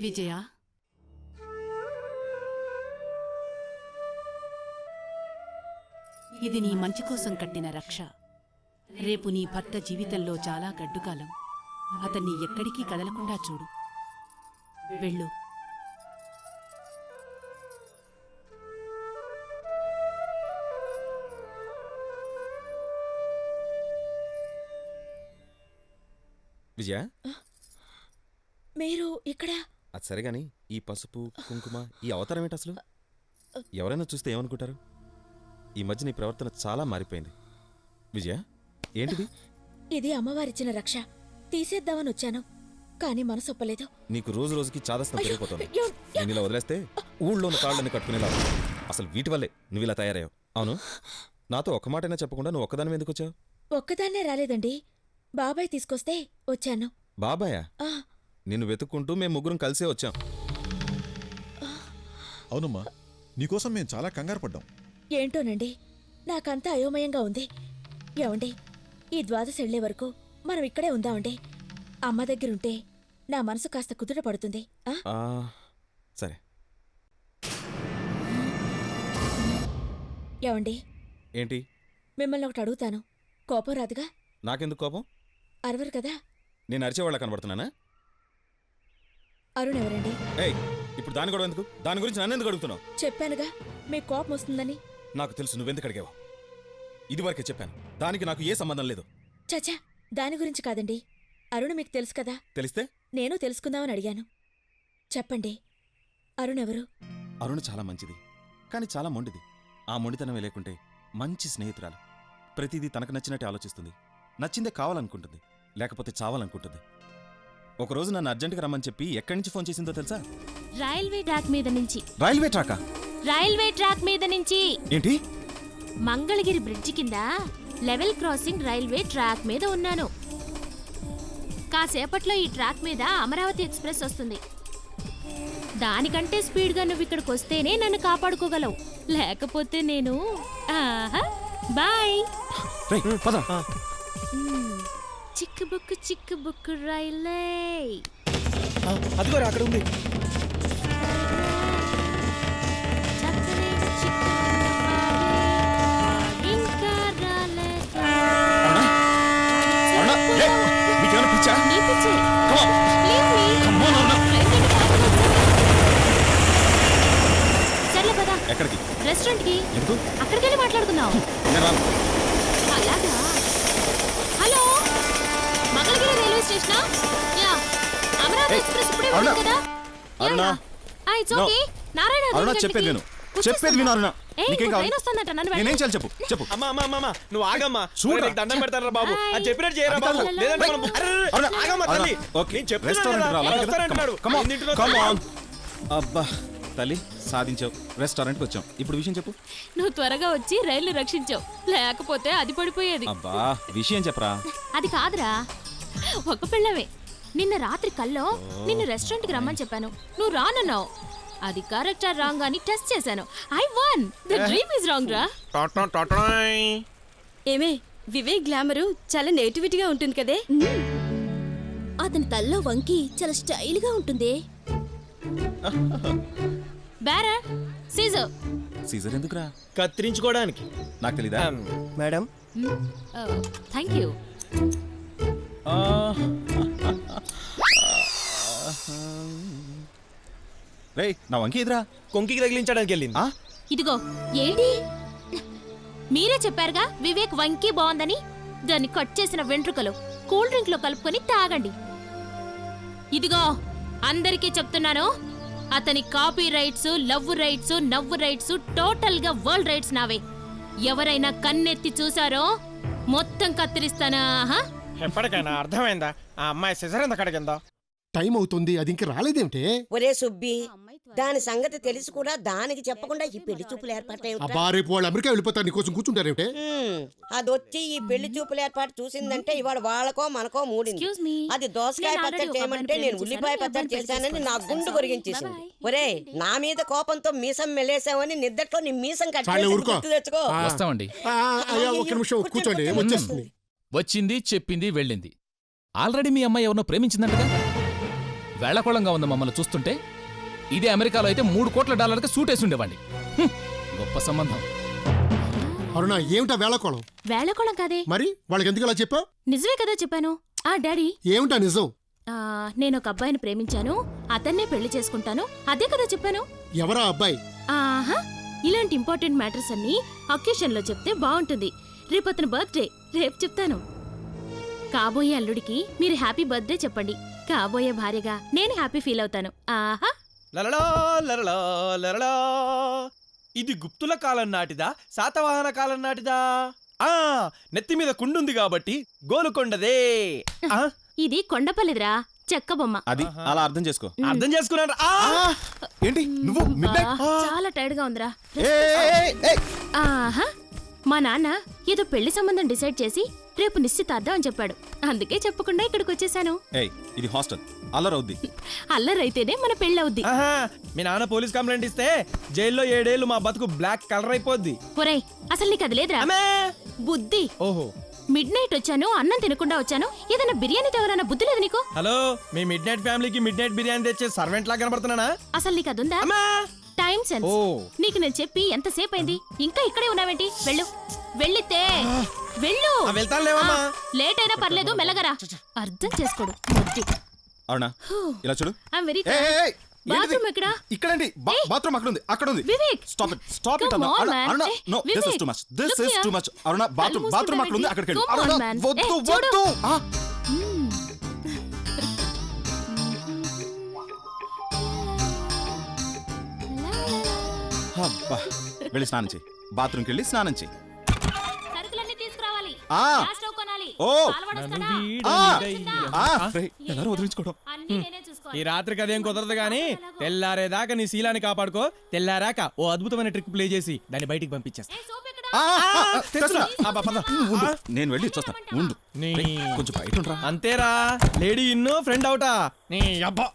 విజయ? ఇది నీ మంచి కోసం కట్టిన రక్ష. రేపు నీ భర్త జీవితంలో చాలా గడ్డుకాలం. అతన్ని ఎక్కడికి కదలకుండా చూడు. వెళ్ళు. విజయ? మీరు ఇక్కడ? అది సరే గాని ఈ పసుపు కుంకుమ ఈ అవతారం ఏంటి అసలు? ఎవరైనా చూస్తే ఏమనుకుంటారు? ఈ మధ్య నీ ప్రవర్తన చాలా మారిపోయింది. విజయ ఏంటిది? ఇది అమ్మవారిచ్చిన రక్ష. తీసేద్దామని వచ్చాను కానీ మనసు ఒప్పలేదు. నీకు రోజు రోజుకి చాదస్తం పెరిగిపోతుంది. నేను ఇలా వదిలేస్తే ఊళ్ళో ఉన్న కాళ్ళని కట్టుకునేలా. అసలు వీటి వల్లే నువ్వు ఇలా తయారయ్యావు. అవును? నాతో ఒక్క మాటైనా చెప్పకుండా నువ్వు ఒక్కదాని ఎందుకు వచ్చావు? ఒక్కదాన్నే రాలేదండి. బాబాయ్ తీసుకొస్తే వచ్చాను. బాబాయా? నిన్ను వెతుక్కుంటూ మేము ముగ్గురం కలిసే వచ్చాం. అవునమ్మా నీకోసం మేము చాలా కంగారు పడ్డాం. ఏంటోనండి? నాకంతా అయోమయంగా ఉంది. ఏమండి ఈ ద్వాదశ వెళ్ళే వరకు మనం ఇక్కడే ఉందామండి. అమ్మ దగ్గరుంటే నా మనసు కాస్త కుదుట పడుతుంది. ఆ? సరే. ఏమండి ఏంటి? మిమ్మల్ని ఒకటి అడుగుతాను. కోపం రాదుగా? నాకెందుకు కోపం? అరవరు కదా? నేను అరిచేవాళ్ళ కనబడుతున్నానా? అరుణ్ ఎవరండి? ఏయ్ ఇప్పుడు దాని కూడా ఎందుకు? దాని గురించి నన్ను ఎందుకు అడుగుతున్నావు? చెప్పానుగా మీకు కోపం వస్తుందని. నాకు తెలుసు నువ్వెందుకు అడిగావు? ఇదివరకే చెప్పాను. దానికి నాకు ఏ సంబంధం లేదు. చచా దాని గురించి కాదండి. అరుణ్ మీకు తెలుసు కదా? తెలిస్తే? నేను తెలుసుకుందామని అడిగాను. చెప్పండి అరుణ్ ఎవరు? అరుణ చాలా మంచిది కానీ చాలా మొండిది. ఆ మొండితనమే లేకుంటే మంచి స్నేహితురాలు. ప్రతిదీ తనకు నచ్చినట్టే ఆలోచిస్తుంది. నచ్చిందే కావాలనుకుంటుంది లేకపోతే చావాలనుకుంటుంది. ఒకరోజు నన్ను అర్జెంటుగా రమ్మని చెప్పి ఎక్కడి నుంచి ఫోన్ చేసిందో తెలుసా? రైల్వే ట్రాక్ మీద నుంచి. రైల్వే ట్రాకా? రైల్వే ట్రాక్ మీద నుంచి. ఏంటి? మంగళగిరి బ్రిడ్జి కింద లెవెల్ క్రాసింగ్ రైల్వే ట్రాక్ మీద ఉన్నాను. కాసేపట్లో ఈ ట్రాక్ మీద అమరావతి ఎక్స్ప్రెస్ వస్తుంది. దానికంటే స్పీడ్గా నువ్వు ఇక్కడికి వస్తేనే నన్ను కాపాడుకోగలవు. లేకపోతే నేను ఆహా బాయ్. రేయ్, పద. చిక్కు బుక్కు చిక్కు బుక్కు రైలే అదిగోరా అక్కడ ఉంది చక్కని చిక్కుబుక్కు ఇంకా రాలేదు. అరుణ, ఏ, నీకేమైనా పిచ్చా నీ పిచ్చి. Come on. Leave me. Come on, అరుణ. ఎందుకు కాపాడొచ్చు? సర్లే పద ఎక్కడికి రెస్టారెంట్కి ఎందుకు అక్కడికి వెళ్ళి మాట్లాడుకుందాం నేను రాను. ఎక్స్ప్రెస్ ఇప్పుడే అరుణ. ఉంది కదా? Aruna. It's No. Okay Narayana Aruna దగ్గరికి చెప్పేది విను. వచ్చేస్తున్నా. చెప్పేది విను అరుణ. ఏయ్, నీకేం ఇప్పుడు కావాలి? ట్రైన్ వస్తుందట నన్ను నేనేం వెళ్ళి- చేయాలి చెప్పు? చెప్పు. అమ్మా అమ్మా అమ్మా, అమ్మా. నువ్వు ఆగమ్మా. చూడరా. చూడ దండం పెడతారా బాబు. అది చెప్పినట్టు చేయరా బాబు. కాదు. లేదంటే మనం అరే, అరే, అరుణ, అరే, ఆగమ్మా అరుణ, తల్లి. ఓకే, నేను చెప్తున్నాను రెస్టారెంట్ కదా, రావాలి? కదా? అబ్బా తల్లి సాధించావు. రెస్టారెంట్కి వచ్చాం. ఇప్పుడు విషయం చెప్పు. నువ్వు త్వరగా వచ్చి రైలు రక్షించావు. లేకపోతే అది పడిపోయేది. అబ్బా విషయం చెప్పరా? అది కాదురా. ఒక పిల్లవే. నిన్న రాత్రి కల్లో నిన్ను రెస్టారెంట్కి రమ్మని చెప్పాను. నువ్వు రానన్నావు. అది కరెక్టా రాంగ్ అని టెస్ట్ చేశాను. I won the dream is wrong రా. ఏమే వివేక్ గ్లామరు చాలా నేటివిటీగా ఉంటుంది కదే? అతని తల్లో వంకి చాలా స్టైల్గా ఉంటుంది. బేరా సీజర్ సీజర్ ఎందుకురా? కత్తిరించుకోవడానికి. నాకు తెలీదా? మేడం. థ్యాంక్ యూ రే నా వంకి ఎదురా కొంకికి తగిలించడానికి వెళ్ళింది. ఆ? ఇదిగో ఏంటి? మీరే చెప్పారుగా వివేక్ వంకి బాగుందని? దాన్ని కట్ చేసిన వెంట్రుకలు కూల్ డ్రింక్లో కలుపుకొని తాగండి. ఇదిగో అందరికీ చెప్తున్నాను. అతని కాపీ రైట్స్ లవ్ రైట్స్ నవ్వు రైట్స్ టోటల్గా వరల్డ్ రైట్స్ నావే. ఎవరైనా కన్నెత్తి చూసారో మొత్తం కత్తిరిస్తానా? ఎప్పటికైనా అర్థమైందా? ఆ అమ్మాయి సిజర్ ఎంత కడిగిందో? టైం అవుతుంది అది ఇంక రాలేదేమిటే? ఒరే సుబ్బి దాని సంగతి తెలిసి కూడా దానికి చెప్పకుండా ఈ పెళ్ళి చూపులు ఏర్పాటేమిటా? అబ్బా రేపు వాళ్ళు అమెరికా వెళ్ళిపోతారు నీకోసం కూర్చుంటారేమిటే? అదొచ్చి ఈ పెళ్ళి చూపులు ఏర్పాటు చూసిందంటే ఇవాళ వాళ్ళకో మనకో మూడింది. Excuse me. అది దోసకాయ నేను పచ్చడి already చేయమంటే నేను ప్రేమించేశాను. ఉల్లిపాయ పచ్చడి చేశానని నా. గుండు కొరిగించేసింది. ఒరే నా మీద కోపంతో మీసం మెలేసావని నిద్దట్లో నీ మీసం కట్ చాలే చేసి ఊరుకో. గుర్తు తెచ్చుకో. ఆ, వస్తామండి. ఆ, అయ్యా ఒక్క నిమిషం కూర్చోండి వచ్చేస్తుంది. వచ్చింది చెప్పింది వెళ్ళింది. ఆల్రెడీ మీ అమ్మాయి ఎవరినో ప్రేమించిందంటగా? వేళకోళంగా ఉంది మమ్మల్ని చూస్తుంటే ఇదే అమెరికాలో అయితే మూడు కోట్ల డాలర్కి సూట్ వేసి ఉండేవాడిని. హ్మ్, గొప్ప సంబంధం. అరుణ ఏమిటా వేళకోళం? వేళకోళం కాదే. మరి వాళ్ళకి ఎందుకు ఇలా చెప్పావు? నిజమే కదా చెప్పాను. ఆ డాడీ. ఏమిటా నిజం? ఆ, నేను ఒక అబ్బాయిని ప్రేమించాను. అతన్నే పెళ్ళి చేసుకుంటాను. అదే కదా చెప్పాను. ఎవరా అబ్బాయి? ఆహా ఇలాంటి ఇంపార్టెంట్ మ్యాటర్స్ అన్ని అకేషన్లో చెప్తే బాగుంటుంది. రేపు అతని బర్త్డే రేపు చెప్తాను. కాబోయే అల్లుడికి మీరు హ్యాపీ బర్త్డే చెప్పండి. కాబోయే భార్యగా నేను హ్యాపీ ఫీల్ అవుతాను. ఆహా! లలలా లలలా లలలా. ఇది గుప్తుల కాలం నాటిదా? శాతవాహన కాలం నాటిదా? ఆ నెత్తి మీద కుండుంది కాబట్టి గోలుకొండదే. ఆ, ఇది కొండపల్లిదిరా చెక్క బొమ్మ. అది అలా అర్థం చేసుకో. అర్థం చేసుకున్నాడు ఆ! ఏంటి? నువ్వు చాలా టైర్డ్గా ఉందిరా. ఆహా! మా నాన్న ఏదో పెళ్ళి సంబంధం డిసైడ్ చేసి రేపు నిశ్చితార్థం అని చెప్పాడు. అందుకే చెప్పకుండా ఇక్కడికి వచ్చేసాను. ఏయ్ ఇది హాస్టల్. అల్లరవుద్ది. అల్లరైతేనే మన పెళ్ళవుద్ది. ఆహా, మీ నాన్న పోలీస్ కంప్లైంట్ ఇస్తే జైల్లో ఏడేళ్ళు మా బతుకు బ్లాక్ కలర్ అయిపోద్ది ఒరేయ్ అసలు నీకు అది లేదురా? అమ్మే! బుద్ధి. ఓహో. మిడ్ నైట్ వచ్చాను అన్నం తినకుండా వచ్చాను ఏదైనా బిర్యానీ తేవాలన్న బుద్ధి లేదు నీకు? హలో మీ మిడ్ నైట్ ఫ్యామిలీకి మిడ్ నైట్ బిర్యానీ తెచ్చే సర్వెంట్ లా కనబడుతున్నానా? అసలు నీకు అదుందా? అమ్మా! Time sense. ఓ. నీకు నేను చెప్పి ఎంతసేపు అయింది ఇంకా ఇక్కడే ఉన్నావేంటి? వెళ్ళు. వెళ్ళితే. వెళ్ళు. ఆ, వెళ్తాను లేవమ్మా. లేట్ అయినా పర్లేదు మెల్లగరా. అర్థం చేసుకోడు. అవునా? ఇలా చూడు. ఐఎమ్ వెరీ ఏయ్, ఏయ్, ఏయ్. ఏంటిది? బాత్రూమ్ ఎక్కడా? ఇక్కడండి. బా- బాత్రూమ్ అక్కడ ఉంది అక్కడ ఉంది Vivek. Stop it stop it Come అన్న on, Aruna man. Aruna. No this is too much this look is here. Too much Aruna bathroom కళ్ళు బాత్రూమ్ అక్కడ ఉంది? అక్కడికి వెళ్ళు. Come on, Aruna man. వద్దు. వద్దు. ఆ, అబ్బా వెళ్ళి స్నానం చేయి. బాత్రూమ్కి వెళ్ళి స్నానం చేయి. సరుకులన్నీ తీసుకురావాలి. ఆ. గ్యాస్ స్టవ్ కొనాలి. ఓ. పాలు వడస్తానా? ఆ, వీడనిదయ్యా. ఆ, రేయ్, ఎలా వదిలించుకోవడం. అన్నీ నేనే చూసుకోవాలి. ఈ రాత్రికి అదేం కుదరదు గానీ తెల్లారేదాకా నీ శీలాన్ని కాపాడుకో తెల్లారాక ఓ అద్భుతమైన ట్రిక్ ప్లే చేసి దాన్ని బయటికి పంపించేస్తా. ఏ, సోప్ ఎక్కడా? ఆ, ఆ, ఆ, తెస్తున్నా. ఆ, పద, పద. ఉండు, నేను వెళ్ళి చూస్తాను ఉండు. నీ రేయ్, కొంచెం బయట ఉండరా. అంతేరా. లేడీ ఇన్ను ఫ్రెండ్ అవుటా. నీ అబ్బా.